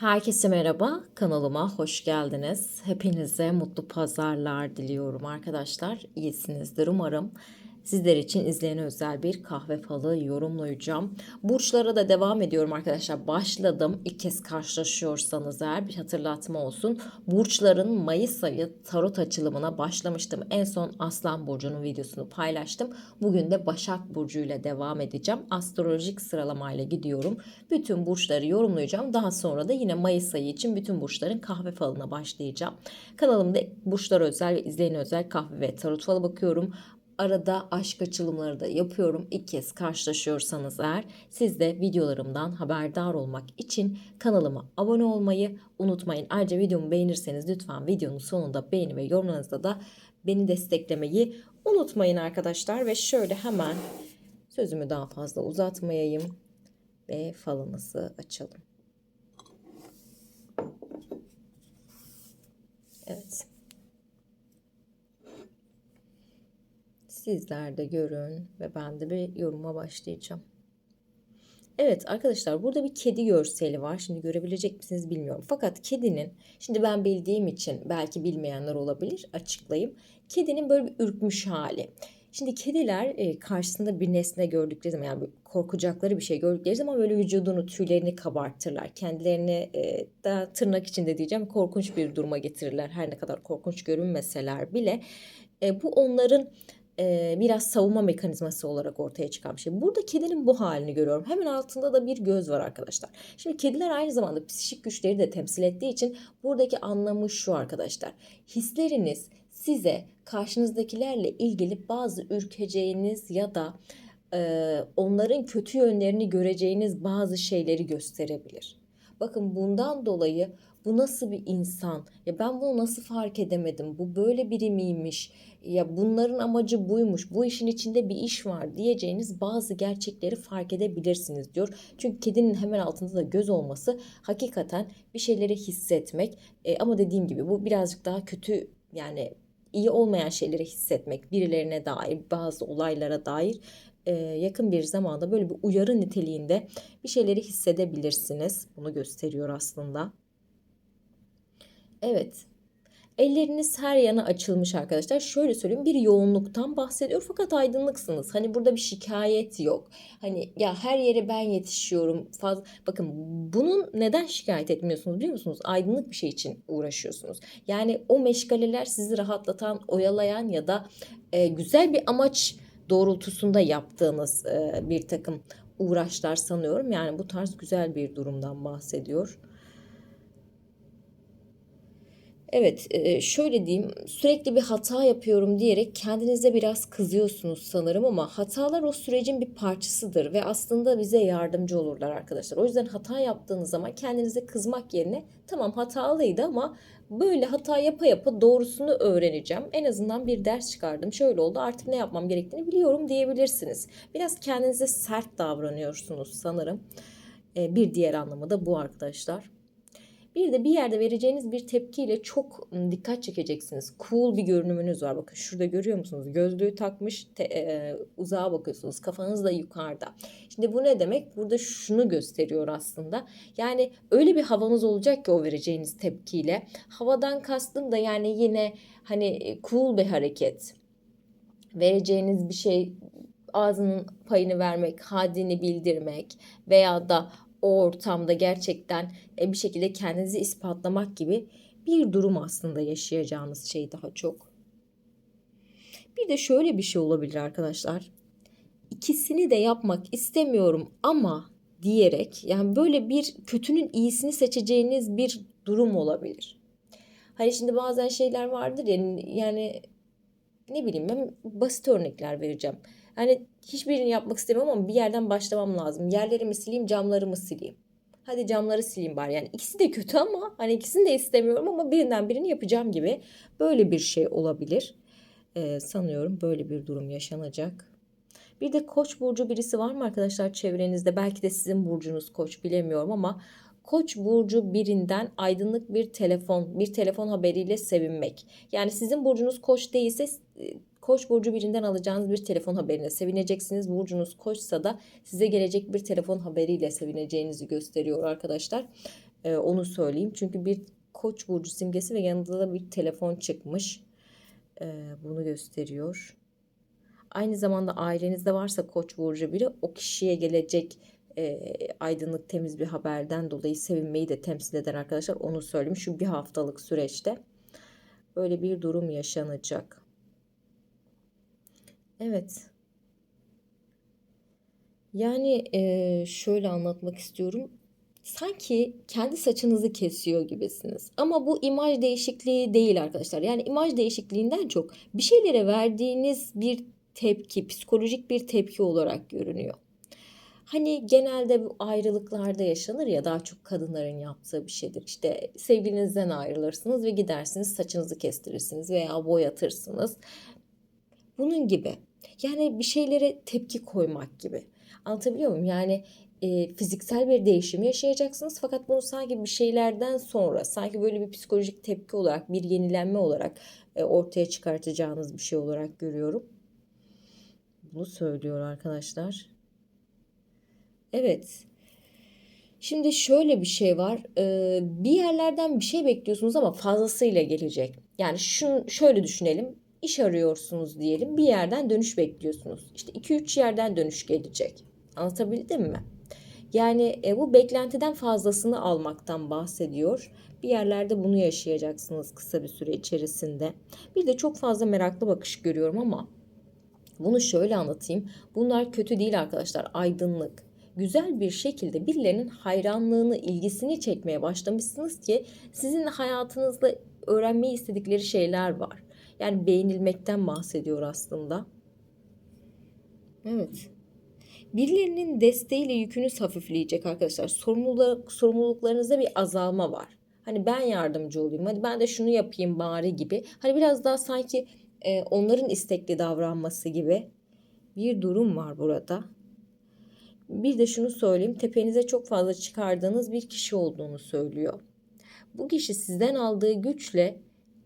Herkese merhaba, kanalıma hoş geldiniz. Hepinize mutlu pazarlar diliyorum arkadaşlar. İyisinizdir umarım. Sizler için izleyene özel bir kahve falı yorumlayacağım. Burçlara da devam ediyorum arkadaşlar. Başladım. İlk kez karşılaşıyorsanız eğer bir hatırlatma olsun. Burçların Mayıs ayı tarot açılımına başlamıştım. En son Aslan Burcu'nun videosunu paylaştım. Bugün de Başak Burcu ile devam edeceğim. Astrolojik sıralamayla gidiyorum. Bütün burçları yorumlayacağım. Daha sonra da yine Mayıs ayı için bütün burçların kahve falına başlayacağım. Kanalımda burçlara özel ve izleyene özel kahve ve tarot falı bakıyorum. Arada aşk açılımları da yapıyorum. İlk kez karşılaşıyorsanız eğer siz de videolarımdan haberdar olmak için kanalıma abone olmayı unutmayın. Ayrıca videomu beğenirseniz lütfen videonun sonunda beğeni ve yorumlarınızda da beni desteklemeyi unutmayın arkadaşlar. Ve şöyle hemen sözümü daha fazla uzatmayayım ve falınızı açalım. Evet. Sizler de görün ve ben de bir yoruma başlayacağım. Evet arkadaşlar burada bir kedi görseli var. Şimdi görebilecek misiniz bilmiyorum. Fakat kedinin şimdi ben bildiğim için belki bilmeyenler olabilir açıklayayım. Kedinin böyle bir ürkmüş hali. Şimdi kediler e, karşısında bir nesne gördükleri zaman yani korkacakları bir şey gördükleri zaman böyle vücudunu, tüylerini kabartırlar. Kendilerini e, daha tırnak içinde diyeceğim korkunç bir duruma getirirler. Her ne kadar korkunç görünmeseler bile. E, bu onların e, biraz savunma mekanizması olarak ortaya çıkan bir şey. Burada kedinin bu halini görüyorum. Hemen altında da bir göz var arkadaşlar. Şimdi kediler aynı zamanda psikik güçleri de temsil ettiği için buradaki anlamı şu arkadaşlar. Hisleriniz size karşınızdakilerle ilgili bazı ürkeceğiniz ya da e, onların kötü yönlerini göreceğiniz bazı şeyleri gösterebilir. Bakın bundan dolayı bu nasıl bir insan? Ya ben bunu nasıl fark edemedim? Bu böyle biri miymiş? Ya bunların amacı buymuş. Bu işin içinde bir iş var diyeceğiniz bazı gerçekleri fark edebilirsiniz diyor. Çünkü kedinin hemen altında da göz olması hakikaten bir şeyleri hissetmek. E, ama dediğim gibi bu birazcık daha kötü yani iyi olmayan şeyleri hissetmek, birilerine dair, bazı olaylara dair e, yakın bir zamanda böyle bir uyarı niteliğinde bir şeyleri hissedebilirsiniz. Bunu gösteriyor aslında. Evet. Elleriniz her yana açılmış arkadaşlar. Şöyle söyleyeyim bir yoğunluktan bahsediyor fakat aydınlıksınız. Hani burada bir şikayet yok. Hani ya her yere ben yetişiyorum. Faz Bakın bunun neden şikayet etmiyorsunuz biliyor musunuz? Aydınlık bir şey için uğraşıyorsunuz. Yani o meşgaleler sizi rahatlatan, oyalayan ya da e, güzel bir amaç doğrultusunda yaptığınız e, bir takım uğraşlar sanıyorum. Yani bu tarz güzel bir durumdan bahsediyor. Evet, şöyle diyeyim, sürekli bir hata yapıyorum diyerek kendinize biraz kızıyorsunuz sanırım ama hatalar o sürecin bir parçasıdır ve aslında bize yardımcı olurlar arkadaşlar. O yüzden hata yaptığınız zaman kendinize kızmak yerine tamam hatalıydı ama böyle hata yapa yapa doğrusunu öğreneceğim. En azından bir ders çıkardım. Şöyle oldu artık ne yapmam gerektiğini biliyorum diyebilirsiniz. Biraz kendinize sert davranıyorsunuz sanırım. Bir diğer anlamı da bu arkadaşlar. Bir de bir yerde vereceğiniz bir tepkiyle çok dikkat çekeceksiniz. Cool bir görünümünüz var. Bakın şurada görüyor musunuz? Gözlüğü takmış te, e, uzağa bakıyorsunuz. Kafanız da yukarıda. Şimdi bu ne demek? Burada şunu gösteriyor aslında. Yani öyle bir havanız olacak ki o vereceğiniz tepkiyle. Havadan kastım da yani yine hani cool bir hareket. Vereceğiniz bir şey ağzının payını vermek, haddini bildirmek veya da o ortamda gerçekten e, bir şekilde kendinizi ispatlamak gibi bir durum aslında yaşayacağınız şey daha çok. Bir de şöyle bir şey olabilir arkadaşlar. İkisini de yapmak istemiyorum ama diyerek yani böyle bir kötünün iyisini seçeceğiniz bir durum olabilir. Hani şimdi bazen şeyler vardır ya yani ne bileyim ben basit örnekler vereceğim. Hani hiçbirini yapmak istemem ama bir yerden başlamam lazım. Yerlerimi sileyim, camlarımı sileyim. Hadi camları sileyim bari. Yani ikisi de kötü ama hani ikisini de istemiyorum ama birinden birini yapacağım gibi böyle bir şey olabilir. Ee, sanıyorum böyle bir durum yaşanacak. Bir de koç burcu birisi var mı arkadaşlar çevrenizde? Belki de sizin burcunuz koç bilemiyorum ama Koç burcu birinden aydınlık bir telefon, bir telefon haberiyle sevinmek. Yani sizin burcunuz koç değilse Koç burcu birinden alacağınız bir telefon haberine sevineceksiniz. Burcunuz koçsa da size gelecek bir telefon haberiyle sevineceğinizi gösteriyor arkadaşlar. Ee, onu söyleyeyim. Çünkü bir Koç burcu simgesi ve yanında da bir telefon çıkmış. Ee, bunu gösteriyor. Aynı zamanda ailenizde varsa Koç burcu biri o kişiye gelecek e, aydınlık temiz bir haberden dolayı sevinmeyi de temsil eder arkadaşlar. Onu söyleyeyim. Şu bir haftalık süreçte böyle bir durum yaşanacak. Evet. Yani e, şöyle anlatmak istiyorum. Sanki kendi saçınızı kesiyor gibisiniz. Ama bu imaj değişikliği değil arkadaşlar. Yani imaj değişikliğinden çok bir şeylere verdiğiniz bir tepki, psikolojik bir tepki olarak görünüyor. Hani genelde bu ayrılıklarda yaşanır ya daha çok kadınların yaptığı bir şeydir. İşte sevgilinizden ayrılırsınız ve gidersiniz saçınızı kestirirsiniz veya boyatırsınız. Bunun gibi. Yani bir şeylere tepki koymak gibi. Anlatabiliyor muyum? Yani e, fiziksel bir değişim yaşayacaksınız fakat bunu sanki bir şeylerden sonra sanki böyle bir psikolojik tepki olarak bir yenilenme olarak e, ortaya çıkartacağınız bir şey olarak görüyorum. Bunu söylüyor arkadaşlar. Evet. Şimdi şöyle bir şey var. Ee, bir yerlerden bir şey bekliyorsunuz ama fazlasıyla gelecek. Yani şun, şöyle düşünelim. İş arıyorsunuz diyelim. Bir yerden dönüş bekliyorsunuz. İşte 2-3 yerden dönüş gelecek. Anlatabildim mi? Yani e, bu beklentiden fazlasını almaktan bahsediyor. Bir yerlerde bunu yaşayacaksınız kısa bir süre içerisinde. Bir de çok fazla meraklı bakış görüyorum ama bunu şöyle anlatayım. Bunlar kötü değil arkadaşlar. Aydınlık. Güzel bir şekilde birilerinin hayranlığını, ilgisini çekmeye başlamışsınız ki sizin hayatınızda öğrenmeyi istedikleri şeyler var. Yani beğenilmekten bahsediyor aslında. Evet. Birilerinin desteğiyle yükünüz hafifleyecek arkadaşlar. Sorumluluk, sorumluluklarınızda bir azalma var. Hani ben yardımcı olayım, hadi ben de şunu yapayım bari gibi. Hani biraz daha sanki e, onların istekli davranması gibi bir durum var burada. Bir de şunu söyleyeyim, tepenize çok fazla çıkardığınız bir kişi olduğunu söylüyor. Bu kişi sizden aldığı güçle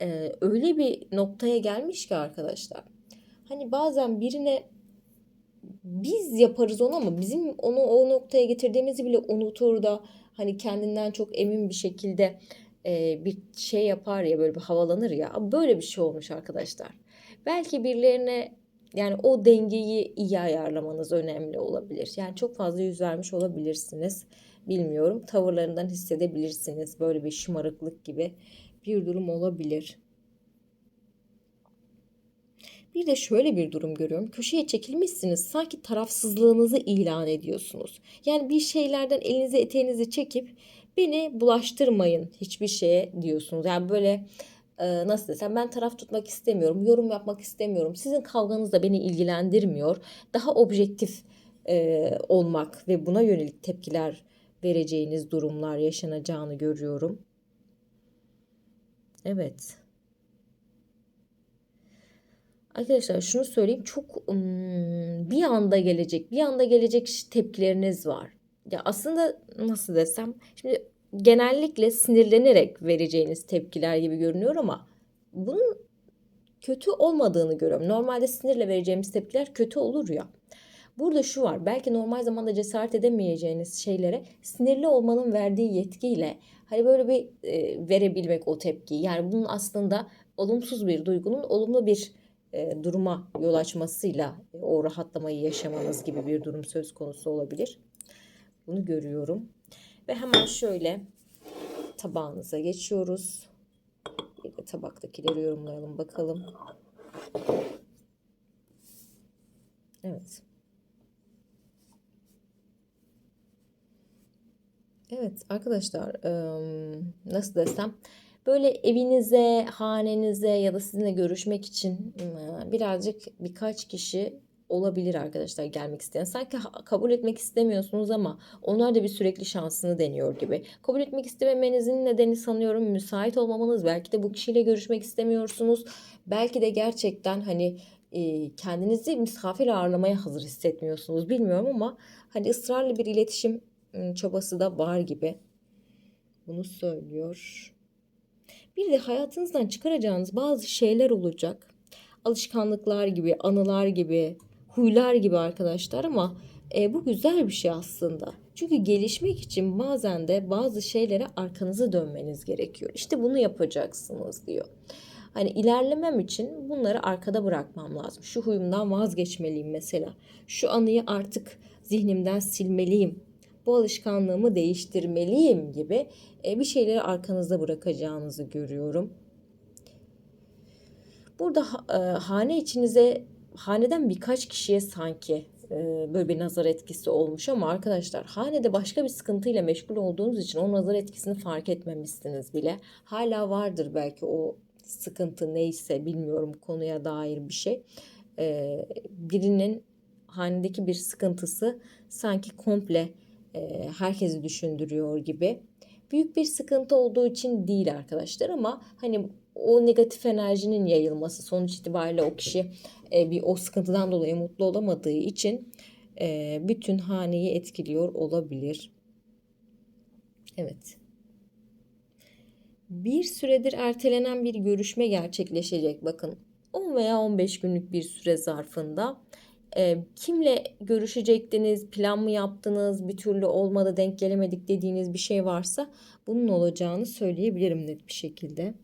e, öyle bir noktaya gelmiş ki arkadaşlar. Hani bazen birine biz yaparız onu ama bizim onu o noktaya getirdiğimizi bile unutur da hani kendinden çok emin bir şekilde e, bir şey yapar ya böyle bir havalanır ya. Böyle bir şey olmuş arkadaşlar. Belki birilerine yani o dengeyi iyi ayarlamanız önemli olabilir. Yani çok fazla yüz vermiş olabilirsiniz. Bilmiyorum. Tavırlarından hissedebilirsiniz. Böyle bir şımarıklık gibi bir durum olabilir. Bir de şöyle bir durum görüyorum. Köşeye çekilmişsiniz. Sanki tarafsızlığınızı ilan ediyorsunuz. Yani bir şeylerden elinizi eteğinizi çekip beni bulaştırmayın hiçbir şeye diyorsunuz. Yani böyle e, nasıl desem ben taraf tutmak istemiyorum. Yorum yapmak istemiyorum. Sizin kavganız da beni ilgilendirmiyor. Daha objektif e, olmak ve buna yönelik tepkiler vereceğiniz durumlar yaşanacağını görüyorum. Evet. Arkadaşlar şunu söyleyeyim çok bir anda gelecek bir anda gelecek tepkileriniz var. Ya aslında nasıl desem şimdi genellikle sinirlenerek vereceğiniz tepkiler gibi görünüyor ama bunun kötü olmadığını görüyorum. Normalde sinirle vereceğimiz tepkiler kötü olur ya. Burada şu var. Belki normal zamanda cesaret edemeyeceğiniz şeylere sinirli olmanın verdiği yetkiyle hani böyle bir e, verebilmek o tepkiyi. Yani bunun aslında olumsuz bir duygunun olumlu bir e, duruma yol açmasıyla e, o rahatlamayı yaşamanız gibi bir durum söz konusu olabilir. Bunu görüyorum. Ve hemen şöyle tabağınıza geçiyoruz. Bir de tabaktakileri yorumlayalım bakalım. Evet. Evet arkadaşlar nasıl desem böyle evinize, hanenize ya da sizinle görüşmek için birazcık birkaç kişi olabilir arkadaşlar gelmek isteyen. Sanki kabul etmek istemiyorsunuz ama onlar da bir sürekli şansını deniyor gibi. Kabul etmek istememenizin nedeni sanıyorum müsait olmamanız. Belki de bu kişiyle görüşmek istemiyorsunuz. Belki de gerçekten hani kendinizi misafir ağırlamaya hazır hissetmiyorsunuz. Bilmiyorum ama hani ısrarlı bir iletişim çabası da var gibi. Bunu söylüyor. Bir de hayatınızdan çıkaracağınız bazı şeyler olacak. Alışkanlıklar gibi, anılar gibi, huylar gibi arkadaşlar ama E, bu güzel bir şey aslında. Çünkü gelişmek için bazen de bazı şeylere arkanızı dönmeniz gerekiyor. İşte bunu yapacaksınız diyor. Hani ilerlemem için bunları arkada bırakmam lazım. Şu huyumdan vazgeçmeliyim mesela. Şu anıyı artık zihnimden silmeliyim. Bu alışkanlığımı değiştirmeliyim gibi e, bir şeyleri arkanızda bırakacağınızı görüyorum. Burada e, hane içinize haneden birkaç kişiye sanki e, böyle bir nazar etkisi olmuş ama arkadaşlar hanede başka bir sıkıntıyla meşgul olduğunuz için o nazar etkisini fark etmemişsiniz bile. Hala vardır belki o sıkıntı neyse bilmiyorum konuya dair bir şey. Birinin hanedeki bir sıkıntısı sanki komple e, herkesi düşündürüyor gibi. Büyük bir sıkıntı olduğu için değil arkadaşlar ama hani o negatif enerjinin yayılması sonuç itibariyle o kişi e, bir o sıkıntıdan dolayı mutlu olamadığı için e, bütün haneyi etkiliyor olabilir. Evet. Bir süredir ertelenen bir görüşme gerçekleşecek bakın. 10 veya 15 günlük bir süre zarfında e, kimle görüşecektiniz, plan mı yaptınız, bir türlü olmadı, denk gelemedik dediğiniz bir şey varsa bunun olacağını söyleyebilirim net bir şekilde.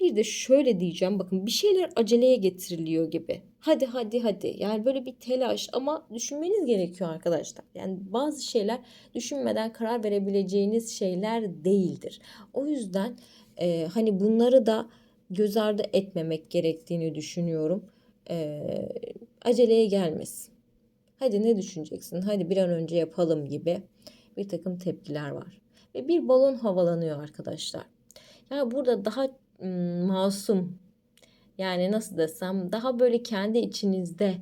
Bir de şöyle diyeceğim bakın bir şeyler aceleye getiriliyor gibi. Hadi hadi hadi yani böyle bir telaş ama düşünmeniz gerekiyor arkadaşlar. Yani bazı şeyler düşünmeden karar verebileceğiniz şeyler değildir. O yüzden e, hani bunları da göz ardı etmemek gerektiğini düşünüyorum. E, aceleye gelmesin. Hadi ne düşüneceksin? Hadi bir an önce yapalım gibi bir takım tepkiler var. Ve bir balon havalanıyor arkadaşlar. Yani burada daha masum yani nasıl desem daha böyle kendi içinizde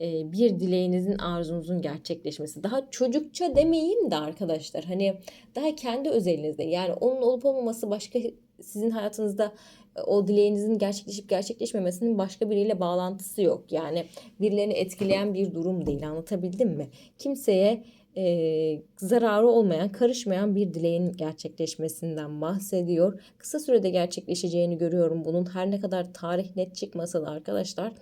e, bir dileğinizin arzunuzun gerçekleşmesi. Daha çocukça demeyeyim de arkadaşlar hani daha kendi özelinizde yani onun olup olmaması başka sizin hayatınızda o dileğinizin gerçekleşip gerçekleşmemesinin başka biriyle bağlantısı yok. Yani birilerini etkileyen bir durum değil anlatabildim mi? Kimseye e, zararı olmayan, karışmayan bir dileğin gerçekleşmesinden bahsediyor. Kısa sürede gerçekleşeceğini görüyorum bunun. Her ne kadar tarih net çıkmasa da arkadaşlar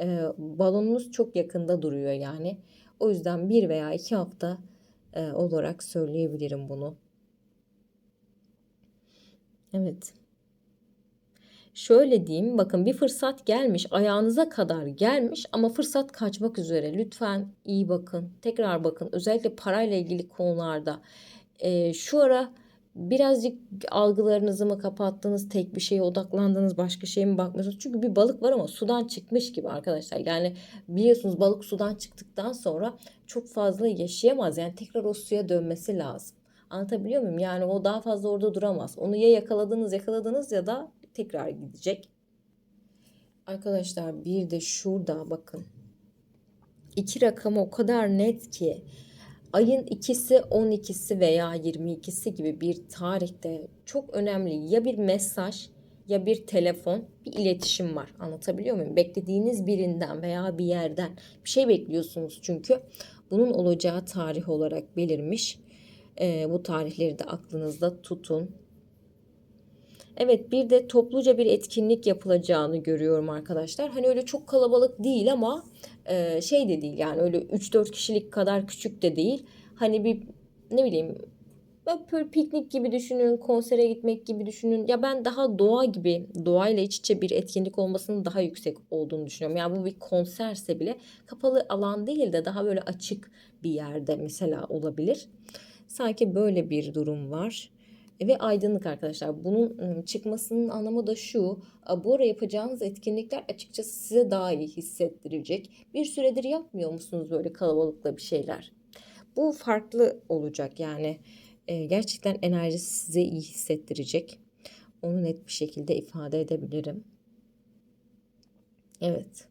e, balonunuz çok yakında duruyor yani. O yüzden bir veya iki hafta e, olarak söyleyebilirim bunu. Evet şöyle diyeyim bakın bir fırsat gelmiş ayağınıza kadar gelmiş ama fırsat kaçmak üzere. Lütfen iyi bakın tekrar bakın. Özellikle parayla ilgili konularda e, şu ara birazcık algılarınızı mı kapattınız tek bir şeye odaklandınız başka şeye mi bakmıyorsunuz? Çünkü bir balık var ama sudan çıkmış gibi arkadaşlar. Yani biliyorsunuz balık sudan çıktıktan sonra çok fazla yaşayamaz. Yani tekrar o suya dönmesi lazım. Anlatabiliyor muyum? Yani o daha fazla orada duramaz. Onu ya yakaladınız yakaladınız ya da tekrar gidecek. Arkadaşlar bir de şurada bakın. İki rakamı o kadar net ki ayın ikisi 12'si veya 22'si gibi bir tarihte çok önemli ya bir mesaj ya bir telefon bir iletişim var. Anlatabiliyor muyum? Beklediğiniz birinden veya bir yerden bir şey bekliyorsunuz çünkü bunun olacağı tarih olarak belirmiş. E, bu tarihleri de aklınızda tutun. Evet bir de topluca bir etkinlik yapılacağını görüyorum arkadaşlar. Hani öyle çok kalabalık değil ama e, şey de değil yani öyle 3-4 kişilik kadar küçük de değil. Hani bir ne bileyim böyle piknik gibi düşünün, konsere gitmek gibi düşünün. Ya ben daha doğa gibi, doğayla iç içe bir etkinlik olmasının daha yüksek olduğunu düşünüyorum. Yani bu bir konserse bile kapalı alan değil de daha böyle açık bir yerde mesela olabilir. Sanki böyle bir durum var ve aydınlık arkadaşlar. Bunun çıkmasının anlamı da şu. Bu ara yapacağınız etkinlikler açıkçası size daha iyi hissettirecek. Bir süredir yapmıyor musunuz böyle kalabalıkla bir şeyler? Bu farklı olacak yani. Gerçekten enerjisi size iyi hissettirecek. Onu net bir şekilde ifade edebilirim. Evet.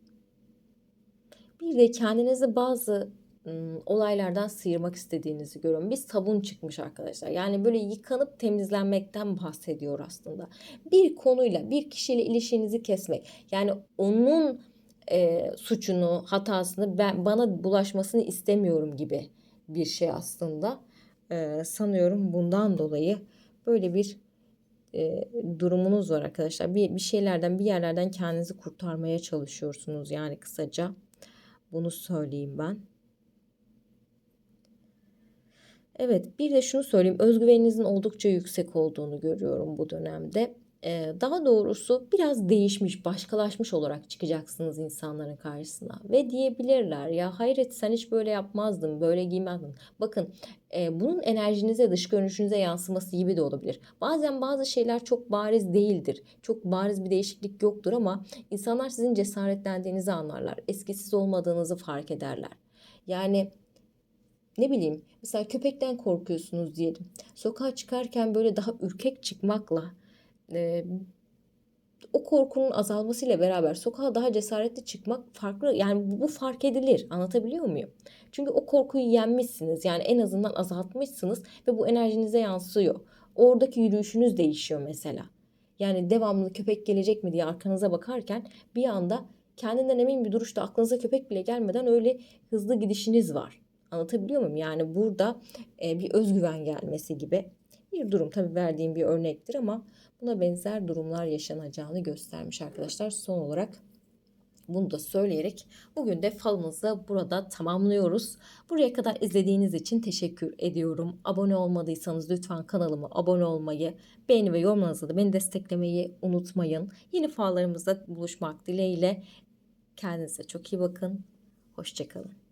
Bir de kendinize bazı olaylardan sıyırmak istediğinizi görüyorum. Bir sabun çıkmış arkadaşlar. Yani böyle yıkanıp temizlenmekten bahsediyor aslında. Bir konuyla, bir kişiyle ilişkinizi kesmek. Yani onun e, suçunu, hatasını ben bana bulaşmasını istemiyorum gibi bir şey aslında. E, sanıyorum bundan dolayı böyle bir e, durumunuz var arkadaşlar. Bir, bir şeylerden, bir yerlerden kendinizi kurtarmaya çalışıyorsunuz yani kısaca. Bunu söyleyeyim ben. Evet, bir de şunu söyleyeyim. Özgüveninizin oldukça yüksek olduğunu görüyorum bu dönemde. Eee, daha doğrusu biraz değişmiş, başkalaşmış olarak çıkacaksınız insanların karşısına ve diyebilirler ya hayret sen hiç böyle yapmazdın, böyle giymezdin. Bakın eee, bunun enerjinize, dış görünüşünüze yansıması gibi de olabilir. Bazen bazı şeyler çok bariz değildir. Çok bariz bir değişiklik yoktur ama insanlar sizin cesaretlendiğinizi anlarlar. Eskisiz olmadığınızı fark ederler. Yani ne bileyim mesela köpekten korkuyorsunuz diyelim. Sokağa çıkarken böyle daha ürkek çıkmakla e, o korkunun azalmasıyla beraber sokağa daha cesaretli çıkmak farklı. Yani bu, fark edilir. Anlatabiliyor muyum? Çünkü o korkuyu yenmişsiniz. Yani en azından azaltmışsınız ve bu enerjinize yansıyor. Oradaki yürüyüşünüz değişiyor mesela. Yani devamlı köpek gelecek mi diye arkanıza bakarken bir anda kendinden emin bir duruşta aklınıza köpek bile gelmeden öyle hızlı gidişiniz var. Anlatabiliyor muyum? Yani burada e, bir özgüven gelmesi gibi bir durum. Tabii verdiğim bir örnektir ama buna benzer durumlar yaşanacağını göstermiş arkadaşlar. Son olarak bunu da söyleyerek bugün de falımızı burada tamamlıyoruz. Buraya kadar izlediğiniz için teşekkür ediyorum. Abone olmadıysanız lütfen kanalıma abone olmayı, beğeni ve yorumlarınızla da beni desteklemeyi unutmayın. Yeni fallarımızda buluşmak dileğiyle. Kendinize çok iyi bakın. Hoşçakalın.